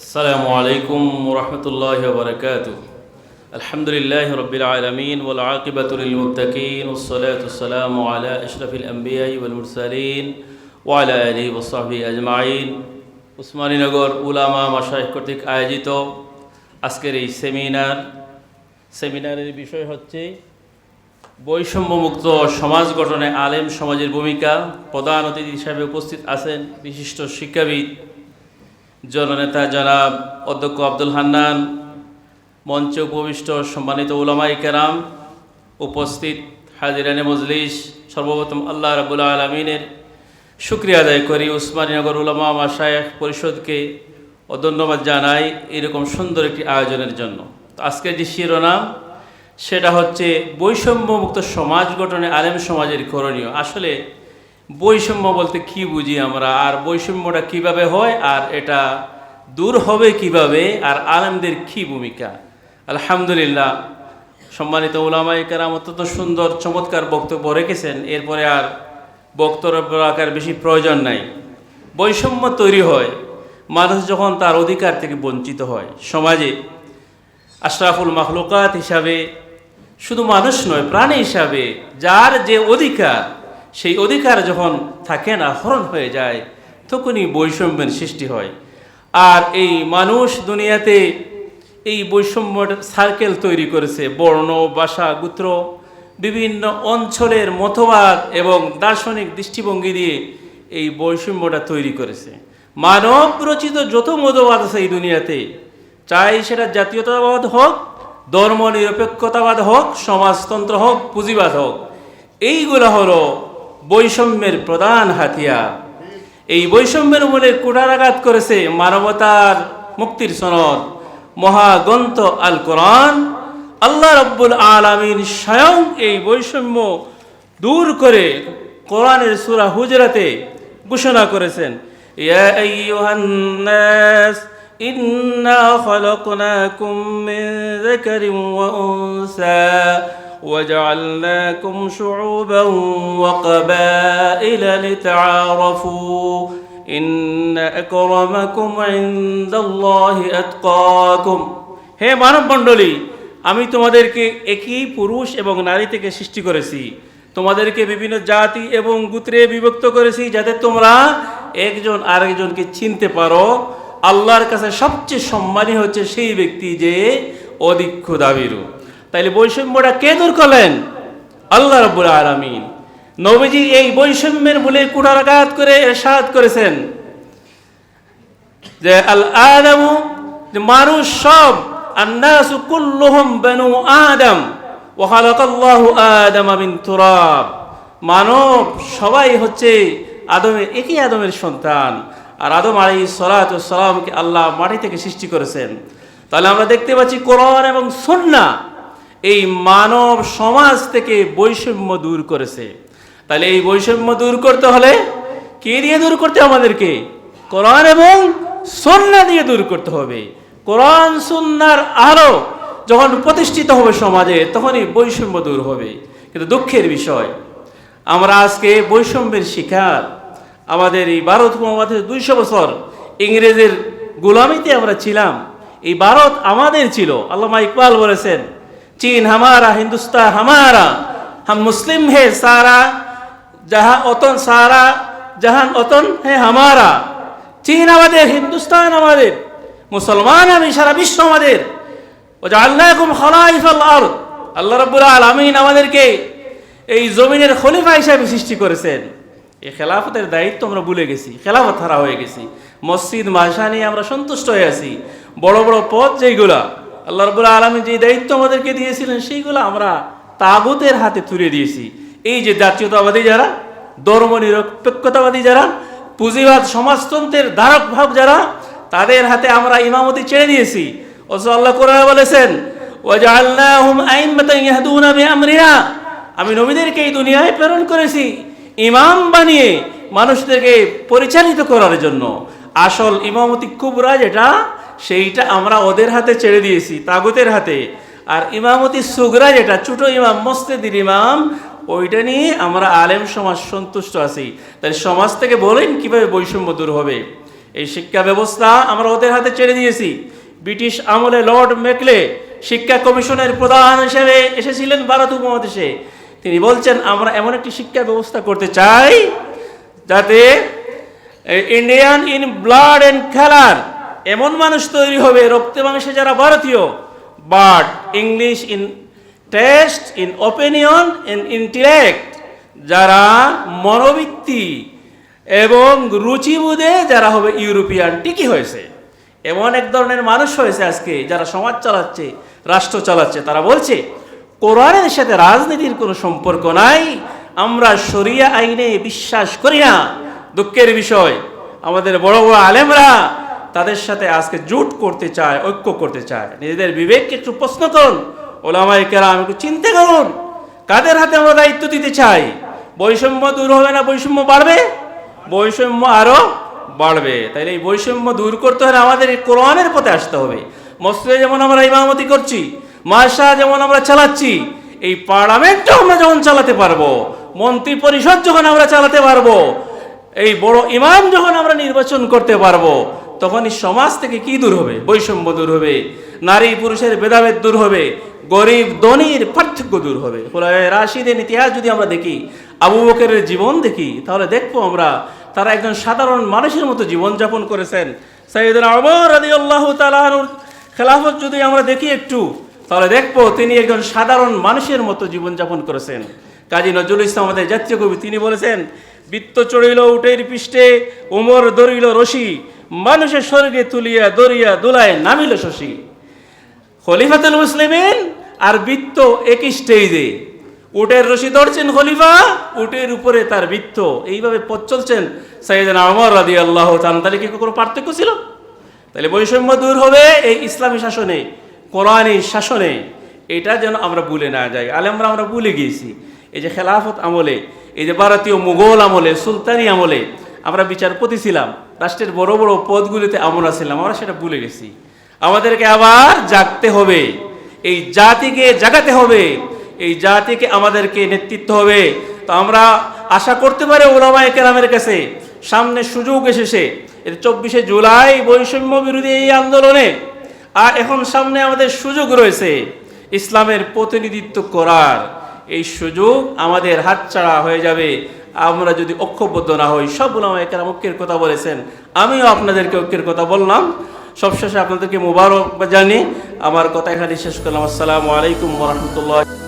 السلام عليكم ورحمة الله وبركاته الحمد لله رب العالمين والعاقبة للمتقين والصلاة والسلام على أشرف الأنبياء والمرسلين وعلى آله وصحبه أجمعين উসমানীনগর উলামা মাসায় কর্তৃক আয়োজিত আজকের এই সেমিনার সেমিনারের বিষয় হচ্ছে বৈষম্যমুক্ত সমাজ গঠনে আলেম সমাজের ভূমিকা প্রধান অতিথি হিসাবে উপস্থিত আছেন বিশিষ্ট শিক্ষাবিদ জননেতা জনাব অধ্যক্ষ আব্দুল হান্নান, মঞ্চে উপবিষ্ট সম্মানিত উলামাই কেরাম উপস্থিত হাজিরানে মজলিস সর্বপ্রথম আল্লাহ রাবুল আলমিনের শুক্রিয়া আদায় করি উসমানীনগর উলামা মাসায়েখ পরিষদকে ধন্যবাদ জানাই এরকম সুন্দর একটি আয়োজনের জন্য। আজকের যে শিরোনাম, সেটা হচ্ছে বৈষম্যমুক্ত সমাজ গঠনে আলেম সমাজের করণীয়। আসলে বৈষম্য বলতে কি বুঝি আমরা? আর বৈষম্যটা কীভাবে হয়? আর এটা দূর হবে কীভাবে? আর আলেমদের কি ভূমিকা? আলহামদুলিল্লাহ, সম্মানিত ওলামাই কারাম অত্যন্ত সুন্দর, চমৎকার বক্তব্য রেখেছেন। এরপরে আর বক্তব্য রাখার বেশি প্রয়োজন নাই। বৈষম্য তৈরি হয় মানুষ যখন তার অধিকার থেকে বঞ্চিত হয়। সমাজে আশরাফুল মাহলুকাত হিসাবে শুধু মানুষ নয়, প্রাণী হিসাবে যার যে অধিকার সেই অধিকার যখন থাকে না, হরণ হয়ে যায়, তখনই বৈষম্যের সৃষ্টি হয়। আর এই মানুষ দুনিয়াতে এই বৈষম্য সার্কেল তৈরি করেছে, বর্ণ, ভাষা, গোত্র, বিভিন্ন অঞ্চলের মতবাদ এবং দার্শনিক দৃষ্টিভঙ্গি দিয়ে এই বৈষম্যটা তৈরি করেছে। মানব রচিত যত মতবাদ আছে এই দুনিয়াতে, চাই সেটা জাতীয়তাবাদ হোক ধর্ম নিরপেক্ষতাবাদ হোক, সমাজতন্ত্র হোক, পুঁজিবাদ হোক, এইগুলো হলো বৈষম্যের প্রধান হাতিয়ার। এই বৈষম্যের উপরে কুঠারাঘাত করেছে মানবতার মুক্তির সনদ। মহাগন্ত আল কোরআন, আল্লাহ রব্বুল আলমিন স্বয়ং এই বৈষম্য দূর করে কোরআনের সুরা হুজরাতে ঘোষণা করেছেন। ইন্না খলকনাকুম মিন وجعلناكم شعوبا وقبائل لتعارفوا إن أكرمكم عند الله أتقاكم হে মানব মণ্ডলী আমি তোমাদেরকে একই পুরুষ এবং নারী থেকে সৃষ্টি করেছি তোমাদেরকে বিভিন্ন জাতি এবং গোত্রে বিভক্ত করেছি যাতে তোমরা একজন আরেকজনকে চিনতে পারো আল্লাহর কাছে সবচেয়ে সম্মানী হচ্ছে সেই ব্যক্তি যে অধিক ক্ষুদাবিরু তাইলে বৈষম্যটা কে দূর করলেন? আল্লাহ রব্বুল আলমিন। নবীজি এই বৈষম্যের মূলে কুঠারাঘাত করে এরশাদ করেছেন। যে আল আদামু মানুষ সব, আন্নাসু কুল্লুহুম বানু আদম, ওয়া খালাকাল্লাহু আদম মিন তুরাব। মানব সবাই হচ্ছে আদমের, একই আদমের সন্তান। আর আদম আলী সালাতামকে আল্লাহ মাটি থেকে সৃষ্টি করেছেন। তাহলে আমরা দেখতে পাচ্ছি কোরআন এবং সন্না এই মানব সমাজ থেকে বৈষম্য দূর করেছে। তাহলে এই বৈষম্য দূর করতে হলে কে দিয়ে দূর করতে আমাদেরকে? কোরআন এবং সন্না দিয়ে দূর করতে হবে। কোরআন সন্ন্যার আলো যখন প্রতিষ্ঠিত হবে সমাজে, তখনই বৈষম্য দূর হবে। কিন্তু দুঃখের বিষয়, আমরা আজকে বৈষম্যের শিকার। আমাদের এই ভারত উপমহাদেশের দুইশো বছর ইংরেজের গোলামিতে আমরা ছিলাম। এই ভারত আমাদের ছিল, আল্লামা ইকবাল বলেছেন চীন, হামারা, হিন্দুস্তান, হামারা। হাম মুসলিম হে সারা, যাহা অতন সারা জাহান অতন হে হামারা। চীন আমাদের, হিন্দুস্তান আমাদের, মুসলমান আমি, সারা বিশ্ব আমাদের। আল্লাহ রাব্বুল আলামিন আমাদেরকে এই জমিনের খলিফা হিসাবে সৃষ্টি করেছেন। এই খেলাফতের দায়িত্ব আমরা ভুলে গেছি, খেলাফত হারা হয়ে গেছি। মসজিদ মাসা নিয়ে আমরা সন্তুষ্ট হয়ে আছি। বড় বড় পথ যেইগুলা আল্লাহ রবুল্লা আলমী যে দায়িত্ব আমাদেরকে দিয়েছিলেন, সেইগুলো আমরা তাগুতের হাতে তুলে দিয়েছি। এই যে জাতীয়তাবাদী যারা ধর্ম নিরপেক্ষতাবাদী যারা, পুঁজিবাদ সমাজতন্ত্রের ধারক ভাব যারা, তাদের হাতে আমরা ইমামতি ছেড়ে দিয়েছি অথচ আল্লাহ কোরআন বলেছেন আমি নবীদেরকে এই দুনিয়ায় প্রেরণ করেছি, ইমাম বানিয়ে মানুষদেরকে পরিচালিত করার জন্য। আসল ইমামতি কুবরা যেটা সেইটা আমরা ওদের হাতে ছেড়ে দিয়েছি, তাগুতের হাতে। আর ইমামতি সুগরা যেটা, ছোট ইমাম, মসজিদের ইমাম, ওইটা নিয়ে আমরা আলেম সমাজ সন্তুষ্ট আছি। তাই সমাজ থেকে বলেন কীভাবে বৈষম্য দূর হবে। এই শিক্ষা ব্যবস্থা আমরা ওদের হাতে ছেড়ে দিয়েছি। ব্রিটিশ আমলে লর্ড মেকলে শিক্ষা কমিশনের প্রধান হিসেবে এসেছিলেন ভারত উপমহাদেশে। তিনি বলছেন, আমরা এমন একটি শিক্ষা ব্যবস্থা করতে চাই যাতে Indian in blood and colour এমন মানুষ তৈরি হবে, রক্তে মাংসে যারা ভারতীয় but English in taste in opinion in intellect যারা মনোবৃত্তি এবং রুচিবোধে যারা হবে ইউরোপিয়ান, ঠিকই হয়েছে। এমন এক ধরনের মানুষ হয়েছে আজকে, যারা সমাজ চালাচ্ছে, রাষ্ট্র চালাচ্ছে। তারা বলছে, কোরআনের সাথে রাজনীতির কোনো সম্পর্ক নাই, আমরা শরিয়া আইনে বিশ্বাস করি না। দুঃখের বিষয়, আমাদের বড় বড় আলেমরা তাদের সাথে আজকে জোট করতে চায়, ঐক্য করতে চায়। নিজেদের বিবেককে একটু প্রশ্ন করুন। ওলামাই কেরাম, একটু চিন্তা করুন। কাদের হাতে আমরা দায়িত্ব দিতে চাই? বৈষম্য দূর হবে না বৈষম্য বাড়বে? বৈষম্য আরও বাড়বে। তাইলে এই বৈষম্য দূর করতে হলে আমাদের এই কোরআনের পথে আসতে হবে। মসজিদে যেমন আমরা ইমামতি করছি মাসা যেমন আমরা চালাচ্ছি, এই পার্লামেন্টও আমরা যখন চালাতে পারব, মন্ত্রী পরিষদ যখন আমরা চালাতে পারব, এই বড় ইমাম যখন আমরা নির্বাচন করতে পারব তখন এই সমাজ থেকে কি দূর হবে? বৈষম্য দূর হবে, নারী পুরুষের ভেদাভেদ দূর হবে, গরিব ধনির পার্থক্য দূর হবে। রাশিদের ইতিহাস যদি আমরা দেখি, আবু বকরের জীবন দেখি, তাহলে দেখব আমরা তারা একজন সাধারণ মানুষের মতো জীবনযাপন করেছেন। রাদি আল্লাহ খেলাফত যদি আমরা দেখি একটু, তাহলে দেখব তিনি একজন সাধারণ মানুষের মতো জীবনযাপন করেছেন। কাজী নজরুল ইসলাম আমাদের জাতীয় কবি, তিনি বলেছেন, বৃত্ত চড়িল উটের পৃষ্ঠে, উমর দরিল রশি মানুষের স্বর্গে তুলিয়া দরিয়া দোলায় নামিল শশী। খলিফাতুল মুসলিমিন আর বৃত্ত একই স্টেজে উটের রশি ধরছেন খলিফা, উটের উপরে তার বৃত্ত। এইভাবে পথ চলছেন সাইদান আমর রাদি আল্লাহ তাহলে কি কোনো পার্থক্য ছিল? তাহলে বৈষম্য দূর হবে এই ইসলামী শাসনে, কোরআনী শাসনে। এটা যেন আমরা ভুলে না যাই। আলেমরা আমরা ভুলে গিয়েছি। এই যে খেলাফত আমলে, এই যে ভারতীয় মুঘল আমলে, সুলতানি আমলে আমরা বিচারপতি ছিলাম। রাষ্ট্রের বড় বড় পদগুলিতে আমরা ছিলাম আমরা সেটা ভুলে গেছি। আমাদেরকে আবার জাগতে হবে। এই জাতিকে জাগাতে হবে। এই জাতিকে আমাদেরকে নেতৃত্ব হবে। তো আমরা আশা করতে পারি ওলামা কেরামের কাছে, সামনে সুযোগ এসেছে। এর চব্বিশে জুলাই বৈষম্য বিরোধী এই আন্দোলনে। আর এখন সামনে আমাদের সুযোগ রয়েছে ইসলামের প্রতিনিধিত্ব করার। এই সুযোগ আমাদের হাতছাড়া হয়ে যাবে। আমরা যদি ঐক্যবদ্ধ না হই, সব ওলামা একেরাম ঐক্যের কথা বলেছেন। আমিও আপনাদেরকে ঐক্যের কথা বললাম। সবশেষে আপনাদেরকে মুবারক জানি। আমার কথা এখানে শেষ করলাম। আসসালামু আলাইকুম রহমতুল্লাহ।